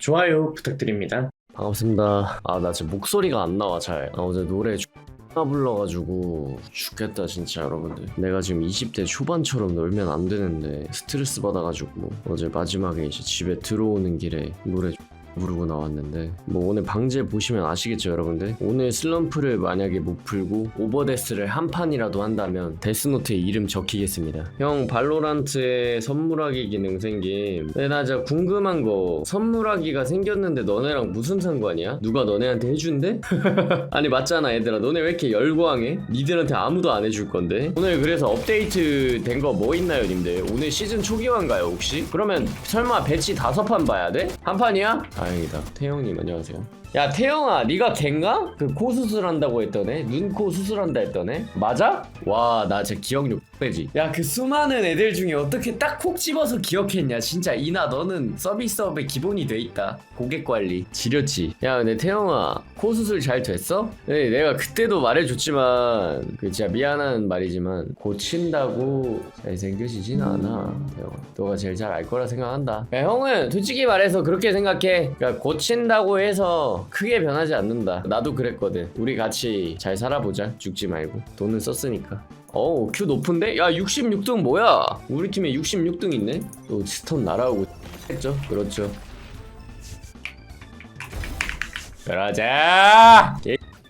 좋아요 부탁드립니다. 반갑습니다. 아, 나 지금 목소리가 안 나와, 잘. 아, 어제 노래 X나 불러가지고 죽겠다, 진짜, 여러분들. 내가 지금 20대 초반처럼 놀면 안 되는데 스트레스 받아가지고 어제 마지막에 이제 집에 들어오는 길에 노래 부르고 나왔는데 뭐 오늘 방제 보시면 아시겠죠 여러분들 오늘 슬럼프를 만약에 못 풀고 오버데스를 한 판이라도 한다면 데스노트에 이름 적히겠습니다 형 발로란트에 선물하기 기능 생김 근데 나 진짜 궁금한 거 선물하기가 생겼는데 너네랑 무슨 상관이야? 누가 너네한테 해준대? 아니 맞잖아 얘들아 너네 왜 이렇게 열광해? 니들한테 아무도 안 해줄 건데 오늘 그래서 업데이트 된 거 뭐 있나요 님들? 오늘 시즌 초기화인가요 혹시? 그러면 설마 배치 다섯 판 봐야 돼? 한 판이야? 다행이다 태영님 안녕하세요 야 태영아 네가 걘가? 그 코 수술한다고 했더네 눈 코 수술한다 했더네 맞아? 와나 진짜 기억력 빼지. 야 그 수많은 애들 중에 어떻게 딱 콕 집어서 기억했냐? 진짜 이나 너는 서비스업의 기본이 돼 있다. 고객 관리. 지렸지. 야 근데 태영아 코 수술 잘 됐어? 네, 내가 그때도 말해줬지만 그 진짜 미안한 말이지만 고친다고 잘생겨지진 않아 태영아. 너가 제일 잘 알 거라 생각한다. 야 형은 솔직히 말해서 그렇게 생각해. 그러니까 고친다고 해서 크게 변하지 않는다. 나도 그랬거든. 우리 같이 잘 살아보자. 죽지 말고. 돈은 썼으니까 어우 큐 높은데? 야 66등 뭐야 우리 팀에 66등 있네 또 스톤 날아오고 했죠 그렇죠 그러자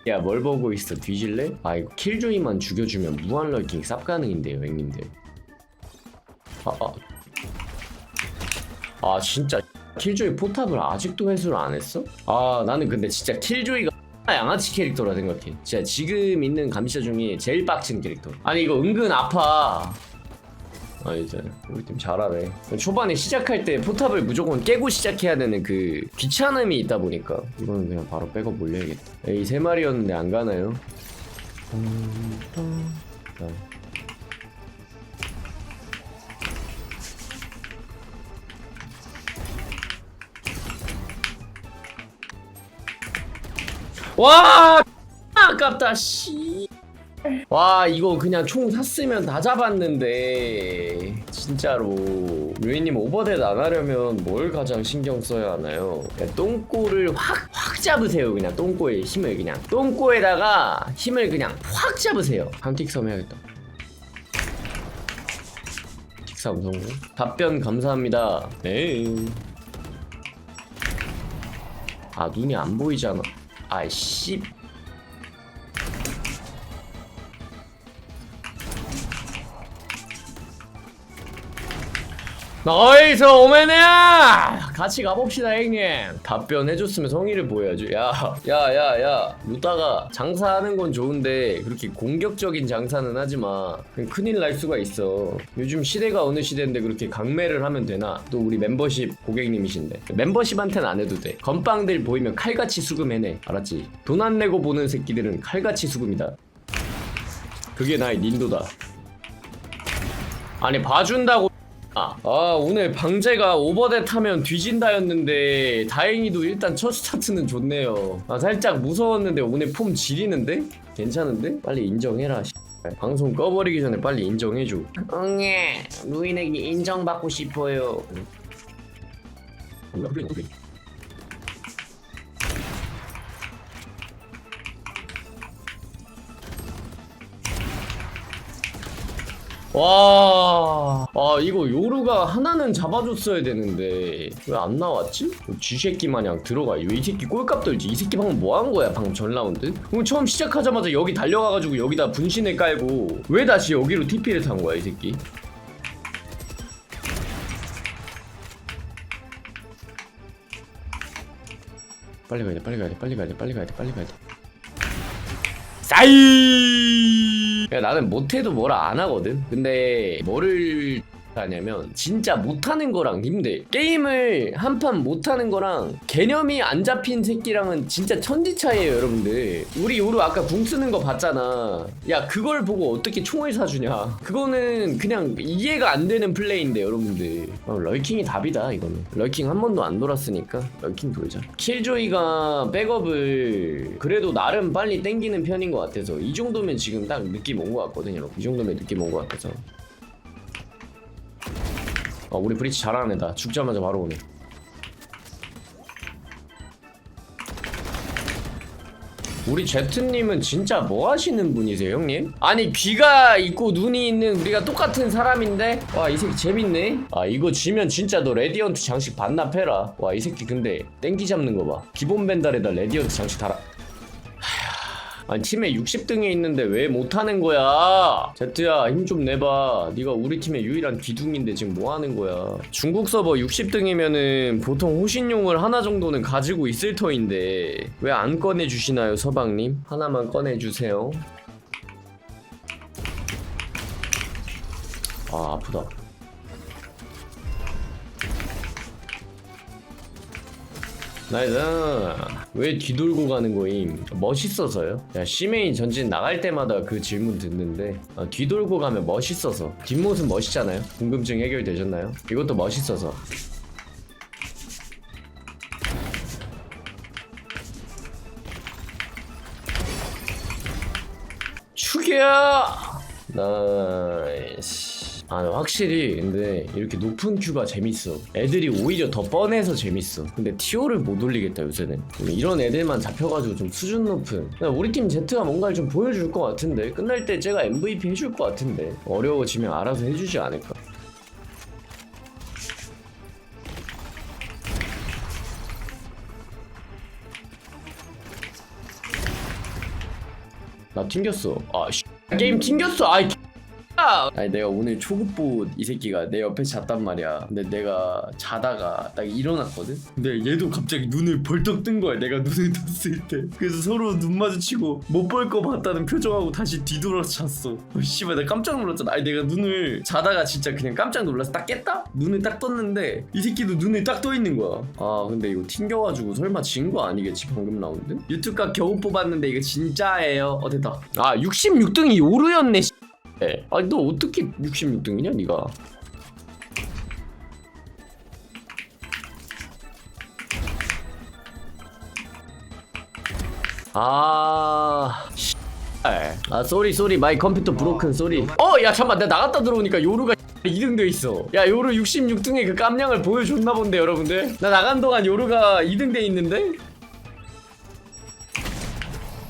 야 뭘 보고 있어 뒤질래? 아 이거 킬조이만 죽여주면 무한 럴킹 쌉 가능인데요 형님들 아, 아. 아 진짜 킬조이 포탑을 아직도 회수를 안 했어? 아 나는 근데 진짜 킬조이가 양아치 캐릭터라 생각해. 진짜 지금 있는 감시자 중에 제일 빡치는 캐릭터. 아니 이거 은근 아파. 아 이제 우리 팀 잘하네. 초반에 시작할 때 포탑을 무조건 깨고 시작해야 되는 그 귀찮음이 있다 보니까 이거는 그냥 바로 백업 올려야겠다. 에이 세 마리였는데 안 가나요? 자. 와! 아깝다 씨. 와 이거 그냥 총 샀으면 다 잡았는데. 진짜로. 류이님 오버데드 안 하려면 뭘 가장 신경 써야 하나요? 그냥 똥꼬를 확 확 잡으세요 그냥 똥꼬에 힘을 그냥. 똥꼬에다가 힘을 그냥 확 잡으세요. 한킥섬 해야겠다. 킥섬 성공? 답변 감사합니다. 네. 아 눈이 안 보이잖아 아씨 나이스 오메네야 같이 가봅시다 형님. 답변해줬으면 성의를 보여야죠. 야야 야야. 루다가 장사하는 건 좋은데 그렇게 공격적인 장사는 하지마. 큰일 날 수가 있어. 요즘 시대가 어느 시대인데 그렇게 강매를 하면 되나? 또 우리 멤버십 고객님이신데. 멤버십한테는 안 해도 돼. 건빵들 보이면 칼같이 수금해내. 알았지? 돈 안 내고 보는 새끼들은 칼같이 수금이다. 그게 나의 닌도다. 아니 봐준다고 아, 아 오늘 방제가 오버데 타면 뒤진다였는데 다행히도 일단 첫 스타트는 좋네요 아 살짝 무서웠는데 오늘 폼 지리는데? 괜찮은데? 빨리 인정해라 씨. 방송 꺼버리기 전에 빨리 인정해줘 응애 루인에게 인정받고 싶어요 와, 아 이거 요루가 하나는 잡아줬어야 되는데 왜 안 나왔지? 쥐새끼 마냥 들어가요. 이 새끼 꼴값 떨지. 이 새끼 방금 뭐 한 거야? 방금 전 라운드? 그럼 처음 시작하자마자 여기 달려가가지고 여기다 분신을 깔고 왜 다시 여기로 TP를 탄 거야 이 새끼? 빨리 가야 돼, 빨리 가야 돼, 빨리 가야 돼, 빨리 가야 돼, 빨리 가야 돼. 싸이! 야, 나는 못해도 뭐라 안 하거든? 근데 뭐를 하냐면 진짜 못하는 거랑 힘들 게임을 한 판 못하는 거랑 개념이 안 잡힌 새끼랑은 진짜 천지 차이에요 여러분들. 우리 요루 아까 궁 쓰는 거 봤잖아. 야 그걸 보고 어떻게 총을 사주냐. 그거는 그냥 이해가 안 되는 플레이인데 여러분들. 어, 럴킹이 답이다 이거는. 럴킹 한 번도 안 돌았으니까 럴킹 돌자. 킬조이가 백업을 그래도 나름 빨리 땡기는 편인 것 같아서 이 정도면 지금 딱 느낌 온 것 같거든요. 이 정도면 느낌 온 것 같아서 어, 우리 브릿지 잘하는 애다. 죽자마자 바로 오네. 우리 제트님은 진짜 뭐 하시는 분이세요, 형님? 아니, 귀가 있고 눈이 있는 우리가 똑같은 사람인데? 와, 이 새끼 재밌네? 아, 이거 지면 진짜 너 레디언트 장식 반납해라. 와, 이 새끼 근데 땡기 잡는 거 봐. 기본 벤달에다 레디언트 장식 달아. 아니 팀에 60등에 있는데 왜 못하는 거야? 제트야 힘 좀 내봐. 네가 우리 팀의 유일한 기둥인데 지금 뭐 하는 거야? 중국 서버 60등이면은 보통 호신용을 하나 정도는 가지고 있을 터인데. 왜 안 꺼내주시나요 서방님? 하나만 꺼내주세요. 아 아프다 나이스. 왜 뒤돌고 가는 거임? 멋있어서요? 야 C메인 전진 나갈 때마다 그 질문 듣는데 아, 뒤돌고 가면 멋있어서. 뒷모습 멋있잖아요. 궁금증 해결되셨나요? 이것도 멋있어서. 죽여 나이스 아 확실히 근데 이렇게 높은 큐가 재밌어. 애들이 오히려 더 뻔해서 재밌어. 근데 티오를 못 올리겠다 요새는. 이런 애들만 잡혀가지고 좀 수준 높은. 우리 팀 Z가 뭔가를 좀 보여줄 것 같은데. 끝날 때 제가 MVP 해줄 것 같은데. 어려워지면 알아서 해주지 않을까. 나 튕겼어. 아 씨. 게임 튕겼어. 아이 아니 내가 오늘 초급보 이 새끼가 내 옆에 잤단 말이야. 근데 내가 자다가 딱 일어났거든? 근데 얘도 갑자기 눈을 벌떡 뜬 거야 내가 눈을 떴을 때. 그래서 서로 눈 마주치고 못 볼 거 봤다는 표정하고 다시 뒤돌아서 잤어. 어, 씨발 내가 깜짝 놀랐잖아. 아니 내가 눈을 자다가 진짜 그냥 깜짝 놀라서 딱 깼다? 눈을 딱 떴는데 이 새끼도 눈이 딱떠 있는 거야. 아 근데 이거 튕겨가지고 설마 진 거 아니겠지 방금 라운드? 유튜브가 겨우 뽑았는데 이거 진짜예요? 어 됐다. 아 66등이 요루였네 씨. 네. 아니 너 어떻게 66등이냐 니가? 아... 아 쏘리 쏘리 마이 컴퓨터 브로큰 쏘리 어야 잠만. 내가 나갔다 들어오니까 요루가 2등 돼 있어. 야 요루 66등의 그 깜냥을 보여줬나 본데 여러분들. 나 나간 동안 요루가 2등 돼 있는데?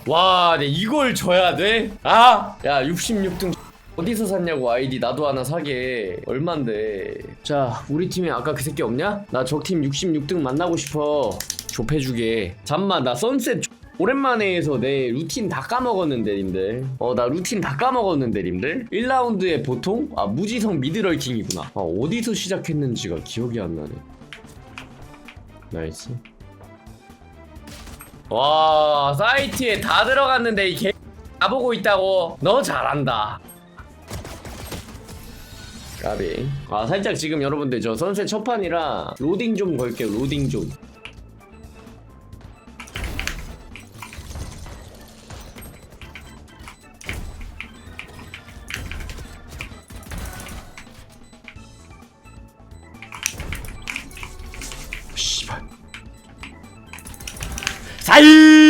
와, 네, 이걸 줘야 돼? 아! 야, 66등 어디서 샀냐고 아이디. 나도 하나 사게. 얼만데? 자 우리 팀에 아까 그 새끼 없냐? 나 적팀 66등 만나고 싶어. 좁혀주게. 잠만 나 선셋 오랜만에 해서 내 루틴 다 까먹었는데 님들. 어 나 루틴 다 까먹었는데 님들. 1라운드에 보통? 아 무지성 미드럴킹이구나. 아 어디서 시작했는지가 기억이 안 나네. 나이스. 와 사이트에 다 들어갔는데 이 개... 가보고 있다고? 너 잘한다 까비. 아 살짝 지금 여러분들 저 선셋 첫판이라 로딩 좀 걸게요 로딩 좀. 씨발. 사이 이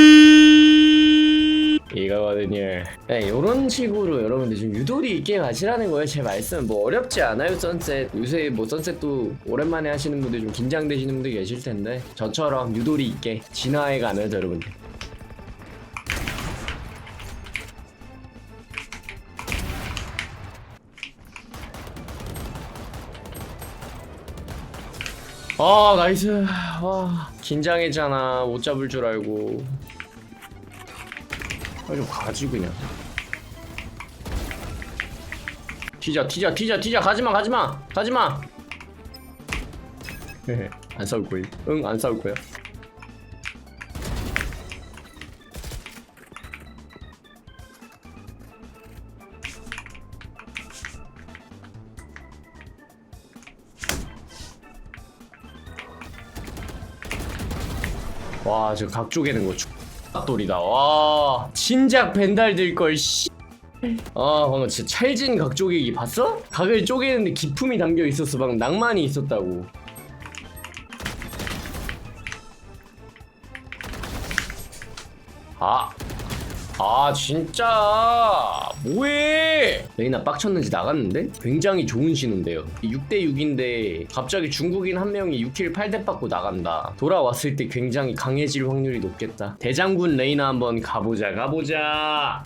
거거든요. 네, 이런 식으로 여러분들 좀 유도리 있게 가시라는 거예요. 제 말씀 뭐 어렵지 않아요 선셋. 요새 뭐 선셋도 오랜만에 하시는 분들 좀 긴장되시는 분들 계실 텐데 저처럼 유도리 있게 진화해 가면서 여러분들. 아 나이스. 와 긴장했잖아. 못 잡을 줄 알고 빨리 좀 가지 그냥. 튀자 튀자 튀자 튀자. 가지마 가지마. 가지마. 안 싸울 거임 응안 싸울 거야. 와, 저 각 쪼개는 거 돌이다. 와, 진작 벤달 들걸, 씨. 아, 방금 진짜 찰진 각 쪼개기 봤어? 각을 쪼개는데 기품이 담겨 있었어. 방금 낭만이 있었다고. 아. 아 진짜 뭐해? 레이나 빡쳤는지 나갔는데? 굉장히 좋은 신호인데요. 6대6인데 갑자기 중국인 한 명이 6킬 8대 받고 나간다. 돌아왔을 때 굉장히 강해질 확률이 높겠다. 대장군 레이나 한번 가보자 가보자.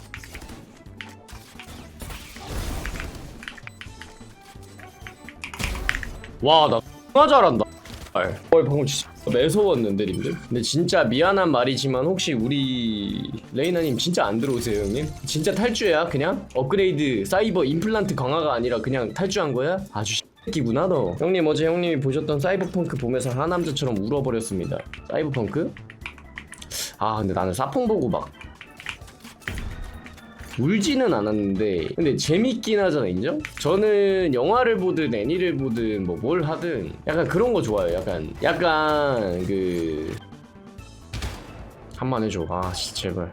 와 나 X나 잘한다 어 방금 진짜 매서웠는데 님들 근데 진짜 미안한 말이지만 혹시 우리 레이나님 진짜 안 들어오세요 형님? 진짜 탈주야 그냥? 업그레이드 사이버 임플란트 강화가 아니라 그냥 탈주한 거야? 아주 새끼구나 너 형님 어제 형님이 보셨던 사이버펑크 보면서 하남자처럼 울어버렸습니다 사이버펑크? 아 근데 나는 사펑 보고 막 울지는 않았는데 근데 재밌긴 하잖아 인정? 저는 영화를 보든 애니를 보든 뭐 뭘 하든 약간 그런 거 좋아해요. 약간 약간 그 한 번 해줘. 아 진짜 제발.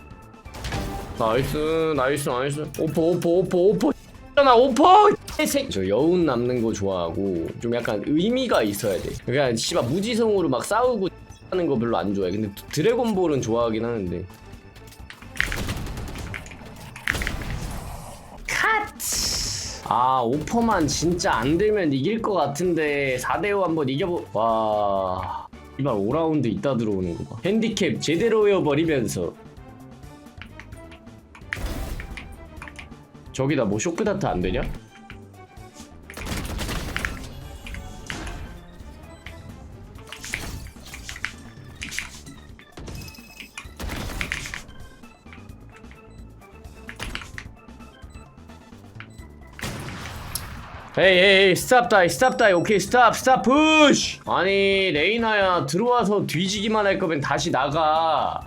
나이스 나이스 나이스. 오퍼 오퍼 오퍼 오퍼. 나 오퍼. 저 여운 남는 거 좋아하고 좀 약간 의미가 있어야 돼. 그냥 씨발 무지성으로 막 싸우고 하는 거 별로 안 좋아해. 근데 드래곤볼은 좋아하긴 하는데 아 오퍼만 진짜 안 들면 이길 것 같은데 4대5 한번 이겨보 와. 이발 5라운드 있다 들어오는 거봐 핸디캡 제대로 외워버리면서. 저기다 뭐 쇼크다트 안 되냐? 헤이 헤이 스탑 다이 스탑 다이 오케이 스탑 스탑 푸쉬 아니 레이나야 들어와서 뒤지기만 할 거면 다시 나가.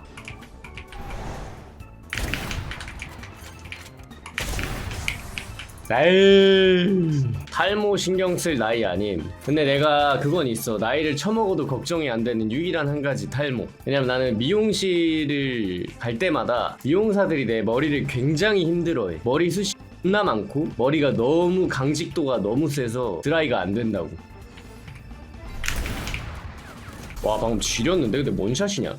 에이 탈모 신경 쓸 나이 아님. 근데 내가 그건 있어. 나이를 처먹어도 걱정이 안 되는 유일한 한 가지 탈모. 왜냐면 나는 미용실을 갈 때마다 미용사들이 내 머리를 굉장히 힘들어해. 머리 숱이 존나 많고 머리가 너무 강직도가 너무 세서 드라이가 안 된다고. 와 방금 지렸는데 근데 뭔 샷이냐?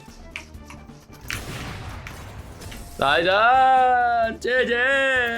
나이자 제제